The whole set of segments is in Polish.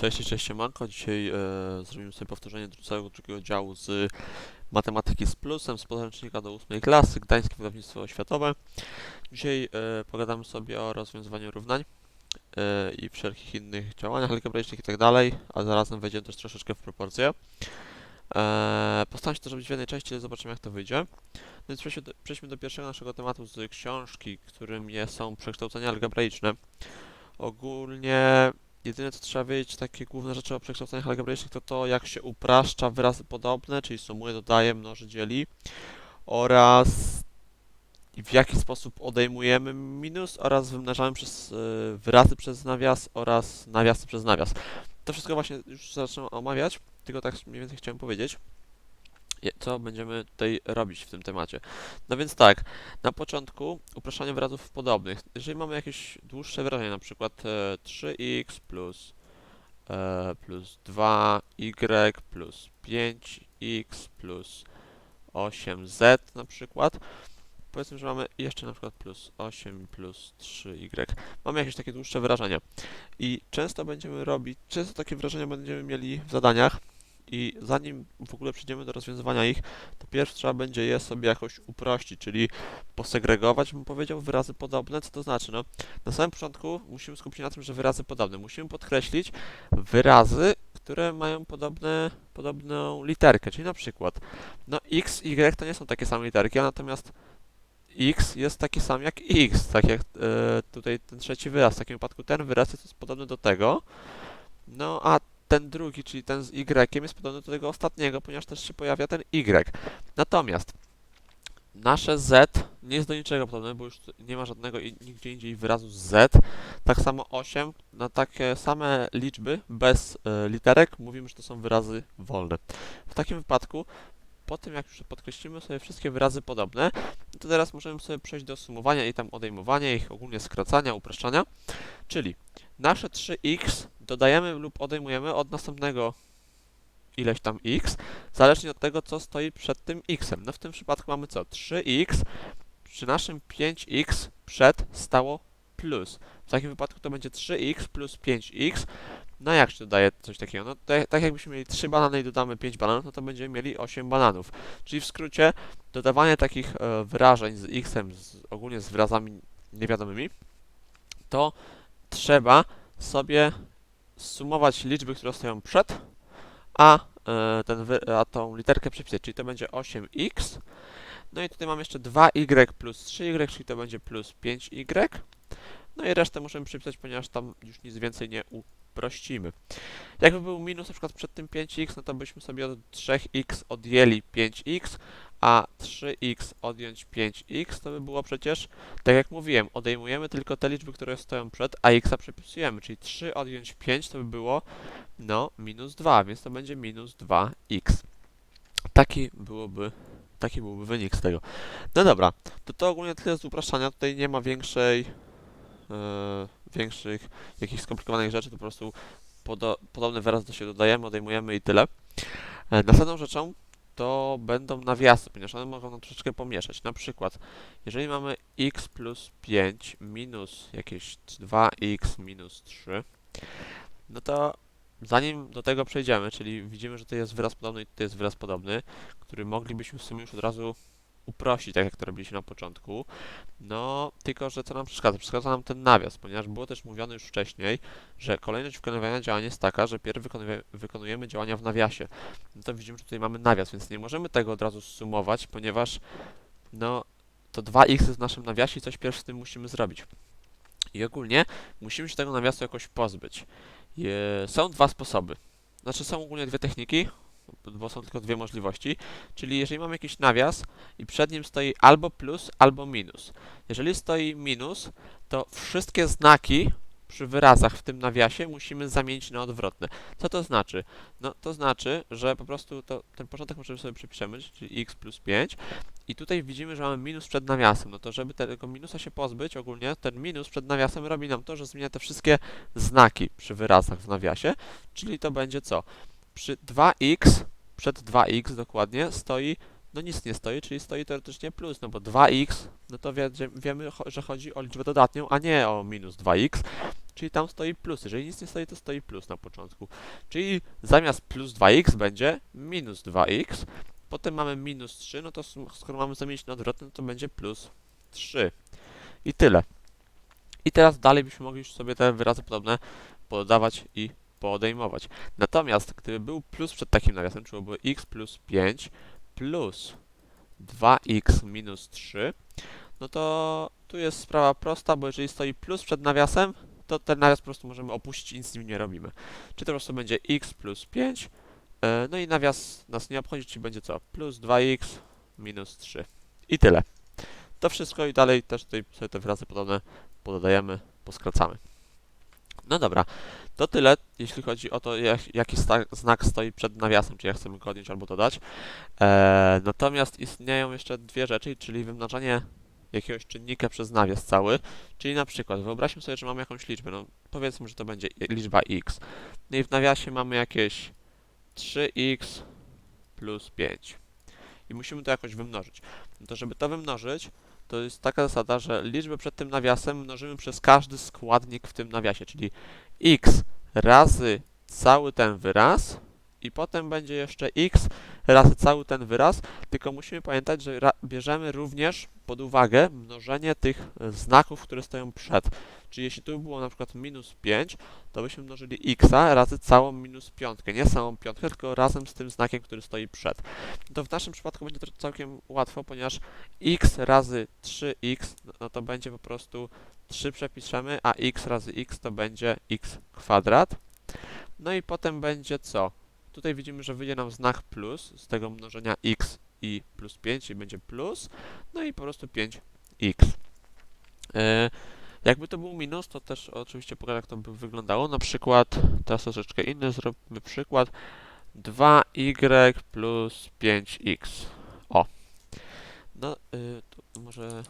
Cześć, cześć, siemanko. Dzisiaj e, zrobimy sobie powtórzenie całego drugiego działu z matematyki z plusem, z podręcznika do ósmej klasy, Gdańskie Wydawnictwo Oświatowe. Dzisiaj e, pogadamy sobie o rozwiązywaniu równań e, i wszelkich innych działaniach algebraicznych i tak dalej, a zarazem wejdziemy też troszeczkę w proporcje. E, postaram się to zrobić w jednej części, ale zobaczymy jak to wyjdzie. No więc przejdźmy do, przejdźmy do pierwszego naszego tematu z książki, którym są przekształcenia algebraiczne. Ogólnie Jedyne co trzeba wiedzieć, takie główne rzeczy o przekształceniach algebraicznych to to, jak się upraszcza wyrazy podobne, czyli sumuje, dodaje, mnoży, dzieli oraz w jaki sposób odejmujemy minus oraz wymnażamy przez y, wyrazy przez nawias oraz nawiasy przez nawias. To wszystko właśnie już zacznę omawiać, tylko tak mniej więcej chciałem powiedzieć, co będziemy tutaj robić w tym temacie. No więc tak, na początku upraszczanie wyrazów podobnych. Jeżeli mamy jakieś dłuższe wyrażenie, na przykład e, 3x plus, e, plus 2y plus 5x plus 8z na przykład. Powiedzmy, że mamy jeszcze na przykład plus 8 plus 3y. Mamy jakieś takie dłuższe wyrażenia. I często będziemy robić, często takie wyrażenia będziemy mieli w zadaniach i zanim w ogóle przejdziemy do rozwiązywania ich, to pierw trzeba będzie je sobie jakoś uprościć, czyli posegregować, bym powiedział, wyrazy podobne. Co to znaczy? No, na samym początku musimy skupić się na tym, że wyrazy podobne. Musimy podkreślić wyrazy, które mają podobne, podobną literkę, czyli na przykład no x, y to nie są takie same literki, a natomiast x jest taki sam jak x, tak jak e, tutaj ten trzeci wyraz. W takim wypadku ten wyraz jest podobny do tego, no a ten drugi, czyli ten z y jest podobny do tego ostatniego, ponieważ też się pojawia ten y. Natomiast nasze z nie jest do niczego podobne, bo już nie ma żadnego nigdzie indziej wyrazu z. Tak samo 8 na takie same liczby bez e, literek mówimy, że to są wyrazy wolne. W takim wypadku po tym jak już podkreślimy sobie wszystkie wyrazy podobne, to teraz możemy sobie przejść do sumowania i tam odejmowania ich, ogólnie skracania, upraszczania. Czyli nasze 3x dodajemy lub odejmujemy od następnego ileś tam x, zależnie od tego, co stoi przed tym xem. No w tym przypadku mamy co? 3x, przy naszym 5x przed stało plus. W takim wypadku to będzie 3x plus 5x. No jak się dodaje coś takiego? No tak, tak jakbyśmy mieli 3 banany i dodamy 5 bananów, no to będziemy mieli 8 bananów. Czyli w skrócie dodawanie takich e, wyrażeń z xem, z, ogólnie z wyrazami niewiadomymi, to trzeba sobie sumować liczby, które stoją przed, a, e, ten a tą literkę przepisać, czyli to będzie 8x. No i tutaj mam jeszcze 2y plus 3y, czyli to będzie plus 5y. No i resztę możemy przypisać, ponieważ tam już nic więcej nie uprościmy. Jakby był minus na przykład przed tym 5x, no to byśmy sobie od 3x odjęli 5x, a 3x odjąć 5x to by było przecież, tak jak mówiłem, odejmujemy tylko te liczby, które stoją przed, a x przepisujemy, czyli 3 odjąć 5 to by było no minus 2, więc to będzie minus 2x. Taki byłoby, taki byłby wynik z tego. No dobra, to to ogólnie tyle z upraszczania, tutaj nie ma większej, e, większych, jakichś skomplikowanych rzeczy, to po prostu podo, podobny wyraz do siebie dodajemy, odejmujemy i tyle. E, następną rzeczą to będą nawiasy, ponieważ one mogą nam troszeczkę pomieszać. Na przykład, jeżeli mamy x plus 5 minus jakieś 2x minus 3, no to zanim do tego przejdziemy, czyli widzimy, że to jest wyraz podobny i to jest wyraz podobny, który moglibyśmy w sumie już od razu uprościć, tak jak to robiliśmy na początku. No, tylko że co nam przeszkadza? Przeszkadza nam ten nawias, ponieważ było też mówione już wcześniej, że kolejność wykonywania działania jest taka, że pierw wykonuje, wykonujemy działania w nawiasie. No to widzimy, że tutaj mamy nawias, więc nie możemy tego od razu sumować, ponieważ no, to 2x jest w naszym nawiasie i coś pierw z tym musimy zrobić. I ogólnie musimy się tego nawiasu jakoś pozbyć. Je, są dwa sposoby. Znaczy są ogólnie dwie techniki, bo są tylko dwie możliwości. Czyli jeżeli mamy jakiś nawias i przed nim stoi albo plus, albo minus. Jeżeli stoi minus, to wszystkie znaki przy wyrazach w tym nawiasie musimy zamienić na odwrotne. Co to znaczy? No to znaczy, że po prostu to, ten początek możemy sobie przypiszemy, czyli x plus 5 i tutaj widzimy, że mamy minus przed nawiasem. No to żeby tego minusa się pozbyć ogólnie, ten minus przed nawiasem robi nam to, że zmienia te wszystkie znaki przy wyrazach w nawiasie, czyli to będzie co? Przy 2x, przed 2x dokładnie, stoi, no nic nie stoi, czyli stoi teoretycznie plus, no bo 2x, no to wie, wiemy, że chodzi o liczbę dodatnią, a nie o minus 2x, czyli tam stoi plus. Jeżeli nic nie stoi, to stoi plus na początku. Czyli zamiast plus 2x będzie minus 2x. Potem mamy minus 3, no to skoro mamy zamienić na odwrotne, no to będzie plus 3. I tyle. I teraz dalej byśmy mogli już sobie te wyrazy podobne podawać i podejmować. Natomiast gdyby był plus przed takim nawiasem, czyli byłoby x plus 5 plus 2x minus 3, no to tu jest sprawa prosta, bo jeżeli stoi plus przed nawiasem, to ten nawias po prostu możemy opuścić i nic z nim nie robimy. Czy to po prostu będzie x plus 5, e, no i nawias nas nie obchodzi, czyli będzie co? Plus 2x minus 3. I tyle. To wszystko i dalej też tutaj sobie te wyrazy podobne pododajemy, poskracamy. No dobra, to tyle, jeśli chodzi o to, jak, jaki sta- znak stoi przed nawiasem, czy jak chcemy go odjąć albo dodać. E, natomiast istnieją jeszcze dwie rzeczy, czyli wymnażanie jakiegoś czynnika przez nawias cały, czyli na przykład wyobraźmy sobie, że mamy jakąś liczbę, no powiedzmy, że to będzie liczba x. No i w nawiasie mamy jakieś 3x plus 5. I musimy to jakoś wymnożyć. No to żeby to wymnożyć, to jest taka zasada, że liczbę przed tym nawiasem mnożymy przez każdy składnik w tym nawiasie, czyli x razy cały ten wyraz i potem będzie jeszcze x razy cały ten wyraz, tylko musimy pamiętać, że bierzemy również pod uwagę mnożenie tych e, znaków, które stoją przed. Czyli jeśli tu by było na przykład minus 5, to byśmy mnożyli x razy całą minus piątkę. Nie samą piątkę, tylko razem z tym znakiem, który stoi przed. To w naszym przypadku będzie to całkiem łatwo, ponieważ x razy 3x, no- no to będzie po prostu 3 przepiszemy, a x razy x to będzie x kwadrat. No i potem będzie co? Tutaj widzimy, że wyjdzie nam znak plus z tego mnożenia x i plus 5 i będzie plus, no i po prostu 5x. E, jakby to był minus, to też oczywiście pokażę, jak to by wyglądało. Na przykład, teraz troszeczkę inny zrobimy przykład. 2y plus 5x. O. No, y, to może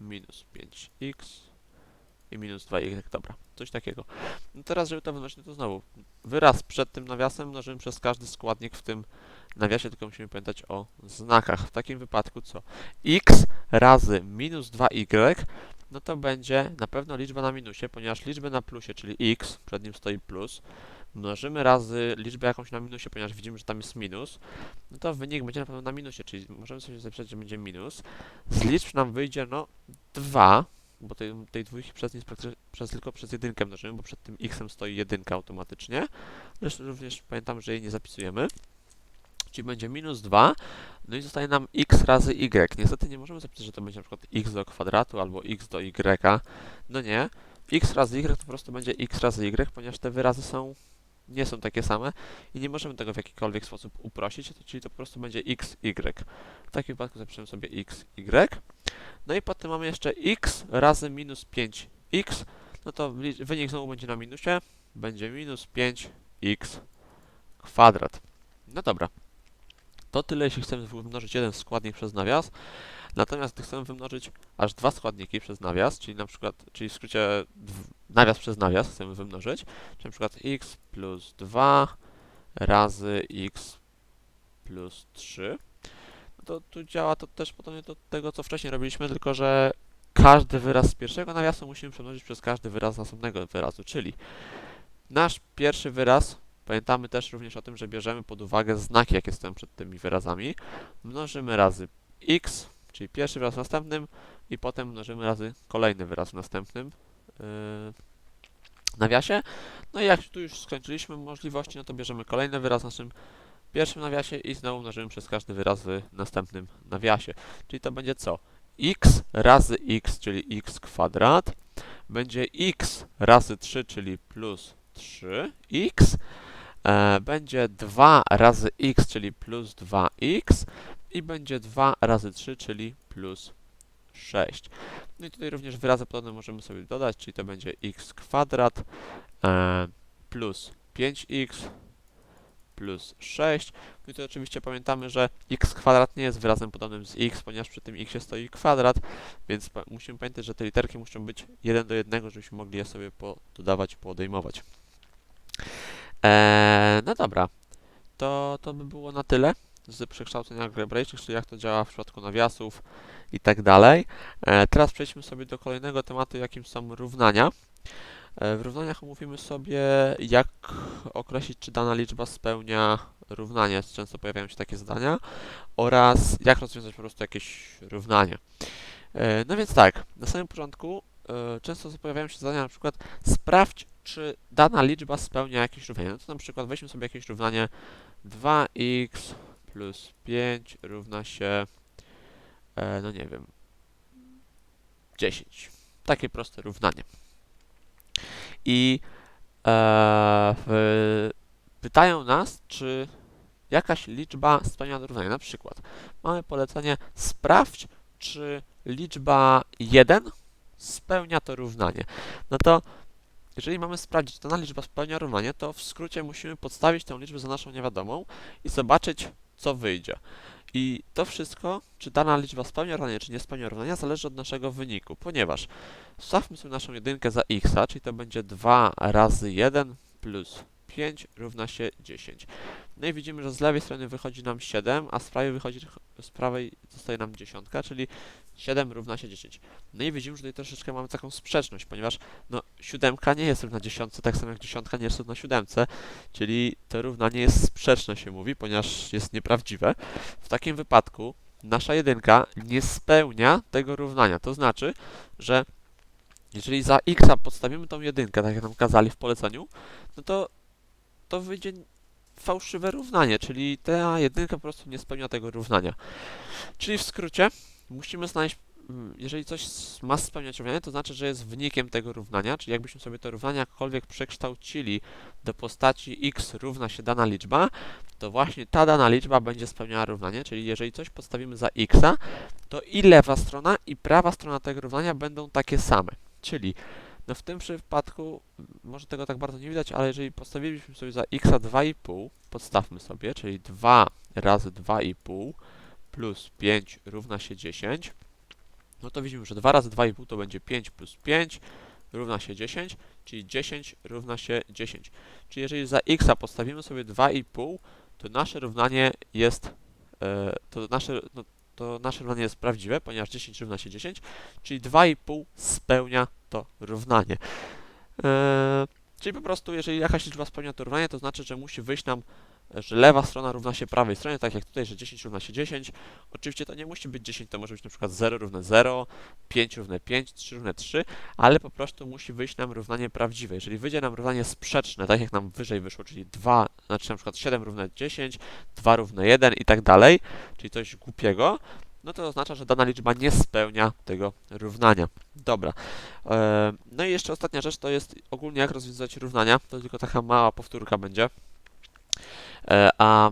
minus 5x i minus 2y, dobra, coś takiego. No teraz, żeby to no to znowu wyraz przed tym nawiasem mnożymy przez każdy składnik w tym nawiasie, tylko musimy pamiętać o znakach. W takim wypadku co? x razy minus 2y, no to będzie na pewno liczba na minusie, ponieważ liczbę na plusie, czyli x, przed nim stoi plus, mnożymy razy liczbę jakąś na minusie, ponieważ widzimy, że tam jest minus, no to wynik będzie na pewno na minusie, czyli możemy sobie zapisać, że będzie minus. Z liczb nam wyjdzie, no, 2, bo tej, tej dwójki przez, praktycznie- przez tylko przez jedynkę mnożymy, bo przed tym x stoi jedynka automatycznie. Zresztą również pamiętam, że jej nie zapisujemy. Czyli będzie minus 2, no i zostaje nam x razy y. Niestety nie możemy zapisać, że to będzie na przykład x do kwadratu albo x do y. No nie. x razy y to po prostu będzie x razy y, ponieważ te wyrazy są nie są takie same i nie możemy tego w jakikolwiek sposób uprościć, czyli to po prostu będzie x, y. W takim wypadku zapiszemy sobie x, y. No i potem mamy jeszcze x razy minus 5x, no to wynik znowu będzie na minusie, będzie minus 5x kwadrat. No dobra. To tyle, jeśli chcemy wymnożyć jeden składnik przez nawias. Natomiast gdy chcemy wymnożyć aż dwa składniki przez nawias, czyli na przykład, czyli w skrócie nawias przez nawias chcemy wymnożyć, czyli na przykład x plus 2 razy x plus 3, no to tu działa to też podobnie do tego, co wcześniej robiliśmy, tylko że każdy wyraz z pierwszego nawiasu musimy przemnożyć przez każdy wyraz z następnego wyrazu, czyli nasz pierwszy wyraz, pamiętamy też również o tym, że bierzemy pod uwagę znaki, jakie stoją przed tymi wyrazami, mnożymy razy x, czyli pierwszy wyraz w następnym i potem mnożymy razy kolejny wyraz w następnym yy, nawiasie. No i jak tu już skończyliśmy możliwości, no to bierzemy kolejny wyraz w naszym pierwszym nawiasie i znowu mnożymy przez każdy wyraz w następnym nawiasie. Czyli to będzie co? x razy x, czyli x kwadrat, będzie x razy 3, czyli plus 3x, e, będzie 2 razy x, czyli plus 2x i będzie 2 razy 3, czyli plus 6. No i tutaj również wyrazy podobne możemy sobie dodać, czyli to będzie x kwadrat e, plus 5x plus 6. No i to oczywiście pamiętamy, że x kwadrat nie jest wyrazem podobnym z x, ponieważ przy tym x stoi kwadrat, więc pa musimy pamiętać, że te literki muszą być 1 do 1, żebyśmy mogli je sobie dodawać, podejmować. Eee, no dobra, to, to by było na tyle z przekształceń algebraicznych, czyli jak to działa w przypadku nawiasów i tak dalej. E, teraz przejdźmy sobie do kolejnego tematu, jakim są równania. E, W równaniach omówimy sobie, jak określić, czy dana liczba spełnia równanie. Często pojawiają się takie zadania. Oraz jak rozwiązać po prostu jakieś równanie. E, No więc tak, na samym początku często pojawiają się zadania na przykład sprawdź, czy dana liczba spełnia jakieś równanie. No to na przykład weźmy sobie jakieś równanie 2x plus 5 równa się, e, no nie wiem, 10. Takie proste równanie. I e, w, pytają nas, czy jakaś liczba spełnia równanie. Na przykład mamy polecenie sprawdź, czy liczba 1 spełnia to równanie. No to jeżeli mamy sprawdzić, czy dana liczba spełnia równanie, to w skrócie musimy podstawić tę liczbę za naszą niewiadomą i zobaczyć, co wyjdzie. I to wszystko, czy dana liczba spełnia równanie, czy nie spełnia równania, zależy od naszego wyniku, ponieważ stawmy sobie naszą jedynkę za x, czyli to będzie 2 razy 1 plus 5 równa się 10. No i widzimy, że z lewej strony wychodzi nam 7, a z prawej wychodzi, z prawej zostaje nam dziesiątka, czyli 7 równa się 10. No i widzimy, że tutaj troszeczkę mamy taką sprzeczność, ponieważ no, siódemka nie jest równa dziesiątce, tak samo jak dziesiątka nie jest równa siódemce, czyli to równanie jest sprzeczne się mówi, ponieważ jest nieprawdziwe. W takim wypadku nasza jedynka nie spełnia tego równania. To znaczy, że jeżeli za x podstawimy tą jedynkę, tak jak nam kazali w poleceniu, no to to wyjdzie fałszywe równanie, czyli ta jedynka po prostu nie spełnia tego równania. Czyli w skrócie musimy znaleźć, mm, jeżeli coś ma spełniać równanie, to znaczy, że jest wynikiem tego równania, czyli jakbyśmy sobie to równanie jakkolwiek przekształcili do postaci x równa się dana liczba, to właśnie ta dana liczba będzie spełniała równanie, czyli jeżeli coś podstawimy za x, to i lewa strona i prawa strona tego równania będą takie same. Czyli no w tym przypadku może tego tak bardzo nie widać, ale jeżeli postawiliśmy sobie za x 2,5, podstawmy sobie, czyli 2 razy 2,5 plus 5 równa się 10, no to widzimy, że 2 razy 2,5 to będzie 5 plus 5 równa się 10, czyli 10 równa się 10. Czyli jeżeli za x postawimy sobie 2,5, to nasze równanie jest, e, to nasze, no, to nasze równanie jest prawdziwe, ponieważ 10 równa się 10, czyli 2,5 spełnia to równanie. E, czyli po prostu, jeżeli jakaś liczba spełnia to równanie, to znaczy, że musi wyjść nam, że lewa strona równa się prawej stronie, tak jak tutaj, że 10 równa się 10. Oczywiście to nie musi być 10, to może być na przykład 0 równe 0, 5 równe 5, 3 równe 3, ale po prostu musi wyjść nam równanie prawdziwe. Jeżeli wyjdzie nam równanie sprzeczne, tak jak nam wyżej wyszło, czyli 2, znaczy na przykład 7 równe 10, 2 równe 1 i tak dalej, czyli coś głupiego, no to oznacza, że dana liczba nie spełnia tego równania. Dobra. E, No i jeszcze ostatnia rzecz to jest ogólnie jak rozwiązać równania. To tylko taka mała powtórka będzie. E, A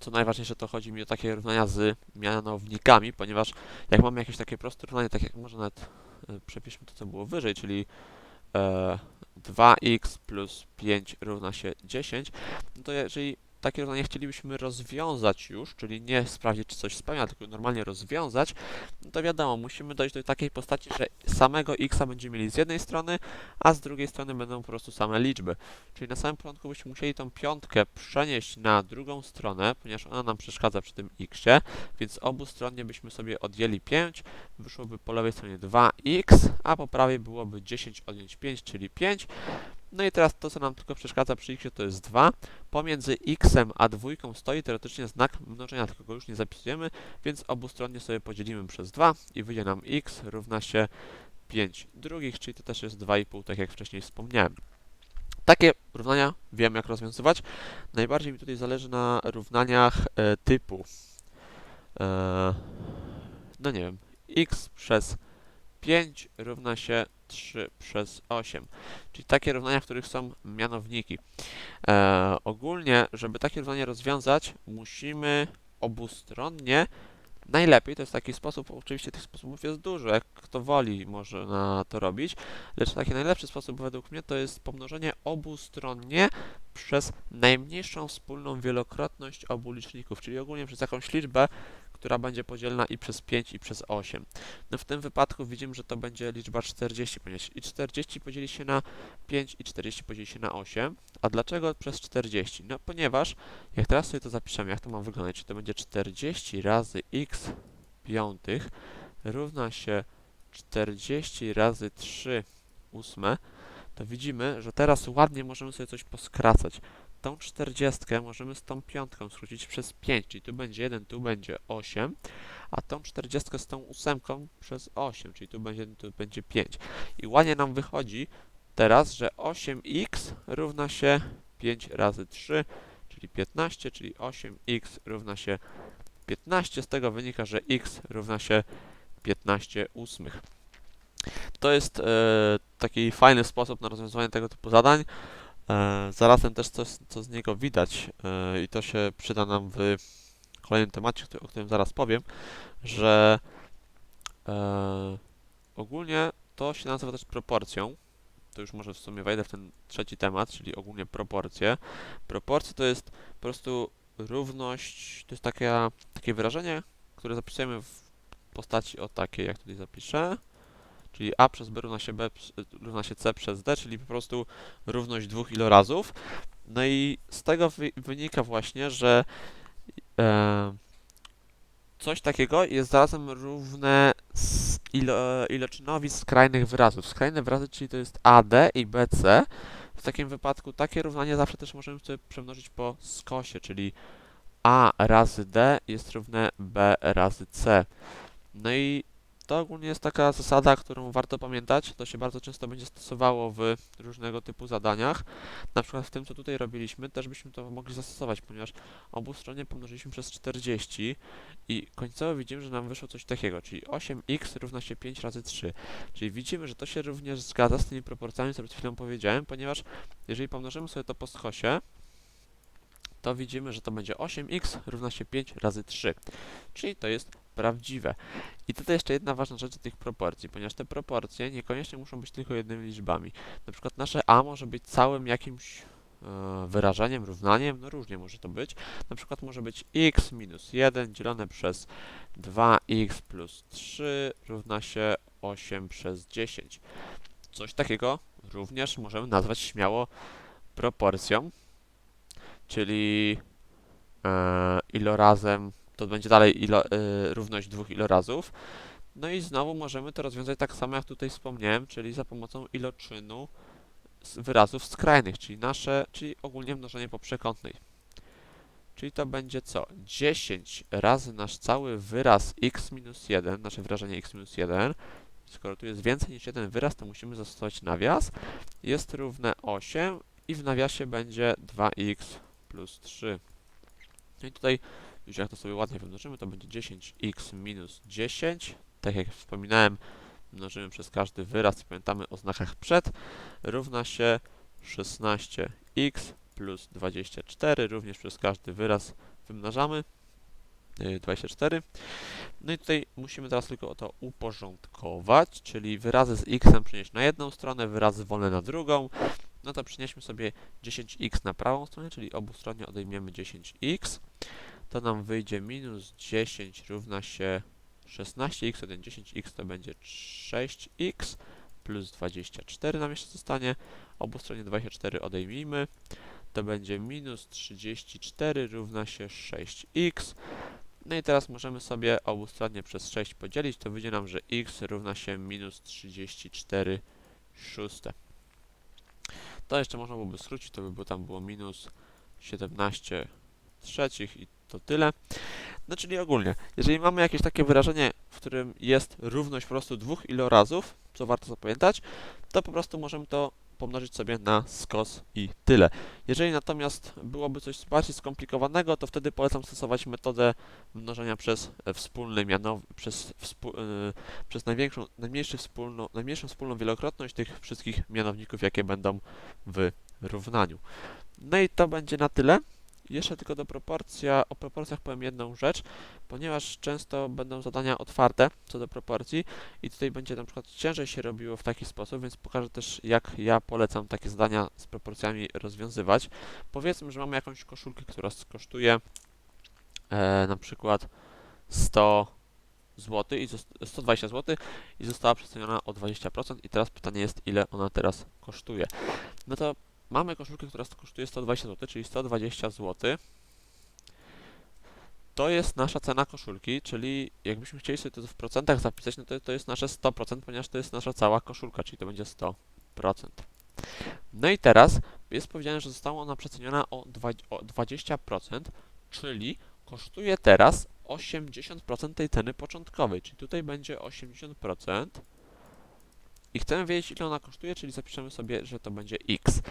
co najważniejsze, to chodzi mi o takie równania z mianownikami, ponieważ jak mamy jakieś takie proste równanie, tak jak może nawet e, przepiszmy to, co było wyżej, czyli e, 2x plus 5 równa się 10, no to jeżeli takie równanie chcielibyśmy rozwiązać już, czyli nie sprawdzić, czy coś spełnia, tylko normalnie rozwiązać, no to wiadomo, musimy dojść do takiej postaci, że samego x będziemy mieli z jednej strony, a z drugiej strony będą po prostu same liczby. Czyli na samym początku byśmy musieli tą piątkę przenieść na drugą stronę, ponieważ ona nam przeszkadza przy tym xie, więc obustronnie byśmy sobie odjęli 5, wyszłoby po lewej stronie 2x, a po prawej byłoby 10 odjąć 5, czyli 5. No i teraz to, co nam tylko przeszkadza przy x, to jest 2. Pomiędzy x a dwójką stoi teoretycznie znak mnożenia, tylko go już nie zapisujemy, więc obustronnie sobie podzielimy przez 2 i wyjdzie nam x równa się 5 drugich, czyli to też jest 2,5, tak jak wcześniej wspomniałem. Takie równania wiem jak rozwiązywać. Najbardziej mi tutaj zależy na równaniach e, typu e, no nie wiem, x przez 5 równa się 3 przez 8. Czyli takie równania, w których są mianowniki. E, ogólnie, żeby takie równanie rozwiązać, musimy obustronnie Najlepiej to jest taki sposób, oczywiście tych sposobów jest dużo, jak kto woli może na to robić, lecz taki najlepszy sposób według mnie to jest pomnożenie obustronnie przez najmniejszą wspólną wielokrotność obu liczników, czyli ogólnie przez jakąś liczbę, która będzie podzielna i przez 5 i przez 8. No w tym wypadku widzimy, że to będzie liczba 40, ponieważ i 40 podzieli się na 5 i 40 podzieli się na 8. A dlaczego przez 40? No ponieważ jak teraz sobie to zapiszemy, jak to ma wyglądać, czy to będzie 40 razy x piątych równa się 40 razy 3 ósme, to widzimy, że teraz ładnie możemy sobie coś poskracać. Tą 40 możemy z tą piątką skrócić przez 5, czyli tu będzie 1, tu będzie 8, a tą 40 z tą ósemką przez 8, czyli tu będzie 1, tu będzie 5. I ładnie nam wychodzi teraz, że 8x równa się 5 razy 3, czyli 15, czyli 8x równa się 15. Z tego wynika, że x równa się 15 ósmych. To jest e, taki fajny sposób na rozwiązywanie tego typu zadań. E, zarazem też coś, co z niego widać e, i to się przyda nam w kolejnym temacie, o którym zaraz powiem, że e, ogólnie to się nazywa też proporcją. To już może w sumie wejdę w ten trzeci temat, czyli ogólnie proporcje. Proporcje to jest po prostu równość, to jest takie, takie wyrażenie, które zapisujemy w postaci o takiej, jak tutaj zapiszę. Czyli a przez b równa się b równa się c przez d, czyli po prostu równość dwóch ilorazów. No i z tego wy wynika właśnie, że e, coś takiego jest zarazem równe ilo iloczynowi skrajnych wyrazów. Skrajne wyrazy, czyli to jest AD i BC. W takim wypadku takie równanie zawsze też możemy sobie przemnożyć po skosie, czyli A razy D jest równe B razy C. No i to ogólnie jest taka zasada, którą warto pamiętać. To się bardzo często będzie stosowało w różnego typu zadaniach. Na przykład w tym, co tutaj robiliśmy, też byśmy to mogli zastosować, ponieważ obu stronie pomnożyliśmy przez 40 i końcowo widzimy, że nam wyszło coś takiego, czyli 8x równa się 5 razy 3. Czyli widzimy, że to się również zgadza z tymi proporcjami, co przed chwilą powiedziałem, ponieważ jeżeli pomnożymy sobie to po skosie, to widzimy, że to będzie 8x równa się 5 razy 3. Czyli to jest prawdziwe. I tutaj jeszcze jedna ważna rzecz do tych proporcji, ponieważ te proporcje niekoniecznie muszą być tylko jednymi liczbami. Na przykład nasze a może być całym jakimś e, wyrażeniem, równaniem, no różnie może to być. Na przykład może być x minus 1 dzielone przez 2x plus 3 równa się 8 przez 10. Coś takiego również możemy nazwać śmiało proporcją, czyli e, ilorazem to będzie dalej ilo, y, równość dwóch ilorazów. No i znowu możemy to rozwiązać tak samo jak tutaj wspomniałem, czyli za pomocą iloczynu wyrazów skrajnych, czyli nasze, czyli ogólnie mnożenie po przekątnej. Czyli to będzie co? 10 razy nasz cały wyraz x minus 1, nasze wyrażenie x minus 1. Skoro tu jest więcej niż jeden wyraz, to musimy zastosować nawias. Jest równe 8 i w nawiasie będzie 2x plus 3. No i tutaj już jak to sobie ładnie wymnożymy, to będzie 10x minus 10. Tak jak wspominałem, mnożymy przez każdy wyraz, pamiętamy o znakach przed, równa się 16x plus 24, również przez każdy wyraz wymnażamy. yy, 24. No i tutaj musimy teraz tylko to uporządkować, czyli wyrazy z x przenieść na jedną stronę, wyrazy wolne na drugą. No to przynieśmy sobie 10x na prawą stronę, czyli obustronnie odejmiemy 10x to nam wyjdzie minus 10 równa się 16x, 1 10x to będzie 6x plus 24 nam jeszcze zostanie. Obu stronie 24 odejmijmy. To będzie minus 34 równa się 6x. No i teraz możemy sobie obustronnie przez 6 podzielić. To wyjdzie nam, że x równa się minus 34 szóste. To jeszcze można byłoby skrócić, to by było tam było minus 17 trzecich i to tyle. No czyli ogólnie, jeżeli mamy jakieś takie wyrażenie, w którym jest równość po prostu dwóch ilorazów, co warto zapamiętać, to po prostu możemy to pomnożyć sobie na skos i tyle. Jeżeli natomiast byłoby coś bardziej skomplikowanego, to wtedy polecam stosować metodę mnożenia przez e, wspólny mianow przez, współ, yy, przez największą, najmniejszy wspólną, najmniejszą wspólną wielokrotność tych wszystkich mianowników, jakie będą w równaniu. No i to będzie na tyle. Jeszcze tylko do proporcja, o proporcjach powiem jedną rzecz, ponieważ często będą zadania otwarte co do proporcji i tutaj będzie na przykład ciężej się robiło w taki sposób, więc pokażę też jak ja polecam takie zadania z proporcjami rozwiązywać. Powiedzmy, że mamy jakąś koszulkę, która kosztuje e, na przykład 100 zł i zost- 120 zł i została przeceniona o 20% i teraz pytanie jest ile ona teraz kosztuje. No to mamy koszulkę, która kosztuje 120 zł, czyli 120 zł. To jest nasza cena koszulki, czyli jakbyśmy chcieli sobie to w procentach zapisać, no to to jest nasze 100%, ponieważ to jest nasza cała koszulka, czyli to będzie 100%. No i teraz jest powiedziane, że została ona przeceniona o dwa- o 20%, czyli kosztuje teraz 80% tej ceny początkowej, czyli tutaj będzie 80%. I chcemy wiedzieć, ile ona kosztuje, czyli zapiszemy sobie, że to będzie x.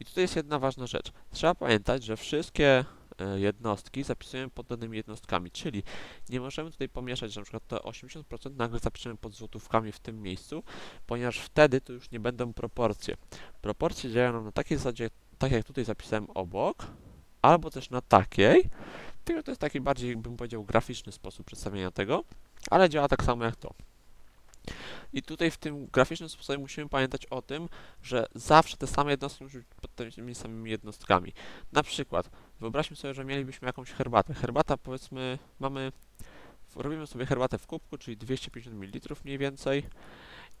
I tutaj jest jedna ważna rzecz. Trzeba pamiętać, że wszystkie e, jednostki zapisujemy pod danymi jednostkami, czyli nie możemy tutaj pomieszać, że na przykład to 80% nagle zapiszemy pod złotówkami w tym miejscu, ponieważ wtedy to już nie będą proporcje. Proporcje działają na takiej zasadzie, tak jak tutaj zapisałem obok, albo też na takiej, tylko to jest taki bardziej, bym powiedział, graficzny sposób przedstawienia tego, ale działa tak samo jak to. I tutaj w tym graficznym sposobie musimy pamiętać o tym, że zawsze te same jednostki muszą być pod tymi samymi jednostkami. Na przykład, wyobraźmy sobie, że mielibyśmy jakąś herbatę. Herbata, powiedzmy, mamy, robimy sobie herbatę w kubku, czyli 250 ml mniej więcej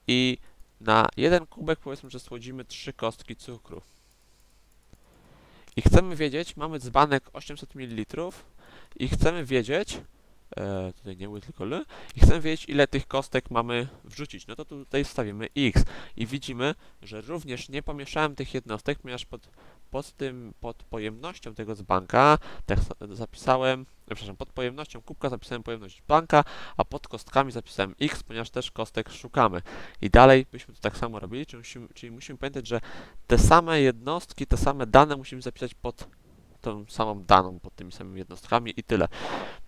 i na jeden kubek powiedzmy, że słodzimy 3 kostki cukru. I chcemy wiedzieć, mamy dzbanek 800 ml i chcemy wiedzieć, e, tutaj nie ły, tylko l, i chcemy wiedzieć, ile tych kostek mamy wrzucić. No to tutaj wstawimy x i widzimy, że również nie pomieszałem tych jednostek, ponieważ pod, pod tym, pod pojemnością tego dzbanka tak sa- zapisałem, przepraszam, pod pojemnością kubka zapisałem pojemność banka, a pod kostkami zapisałem x, ponieważ też kostek szukamy. I dalej byśmy to tak samo robili, czyli musimy, czyli musimy pamiętać, że te same jednostki, te same dane musimy zapisać pod tą samą daną, pod tymi samymi jednostkami i tyle.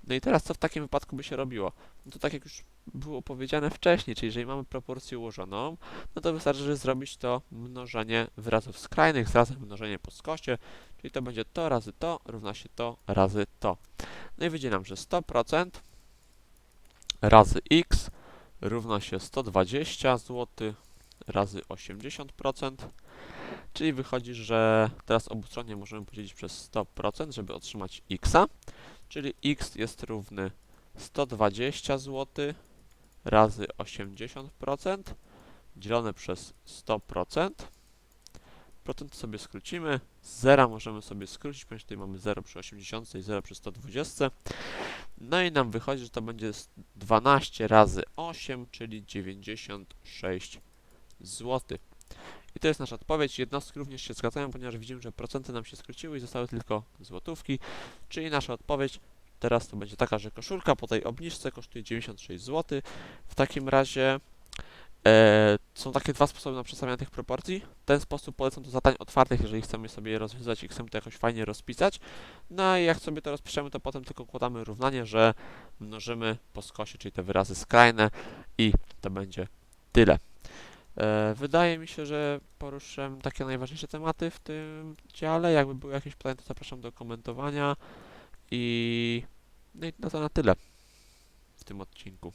No i teraz co w takim wypadku by się robiło? No to tak jak już było powiedziane wcześniej, czyli jeżeli mamy proporcję ułożoną, no to wystarczy zrobić to mnożenie wyrazów skrajnych z razem mnożenie po czyli to będzie to razy to równa się to razy to. No i wyjdzie nam, że 100% razy x równa się 120 zł razy 80%, czyli wychodzi, że teraz obustronnie możemy podzielić przez 100%, żeby otrzymać x, czyli x jest równy 120 zł razy 80% dzielone przez 100%. Procent sobie skrócimy. Zera możemy sobie skrócić, ponieważ tutaj mamy 0 przy 80 i 0 przy 120. No i nam wychodzi, że to będzie s- 12 razy 8, czyli 96 zł. To jest nasza odpowiedź. Jednostki również się zgadzają, ponieważ widzimy, że procenty nam się skróciły i zostały tylko złotówki. Czyli nasza odpowiedź teraz to będzie taka, że koszulka po tej obniżce kosztuje 96 zł. W takim razie e, są takie dwa sposoby na przedstawianie tych proporcji. Ten sposób polecam do zadań otwartych, jeżeli chcemy sobie je rozwiązać i chcemy to jakoś fajnie rozpisać. No i jak sobie to rozpiszemy, to potem tylko kładamy równanie, że mnożymy po skosie, czyli te wyrazy skrajne i to będzie tyle. E, Wydaje mi się, że poruszyłem takie najważniejsze tematy w tym dziale. Jakby były jakieś pytania, to zapraszam do komentowania. I, no i no to na tyle w tym odcinku.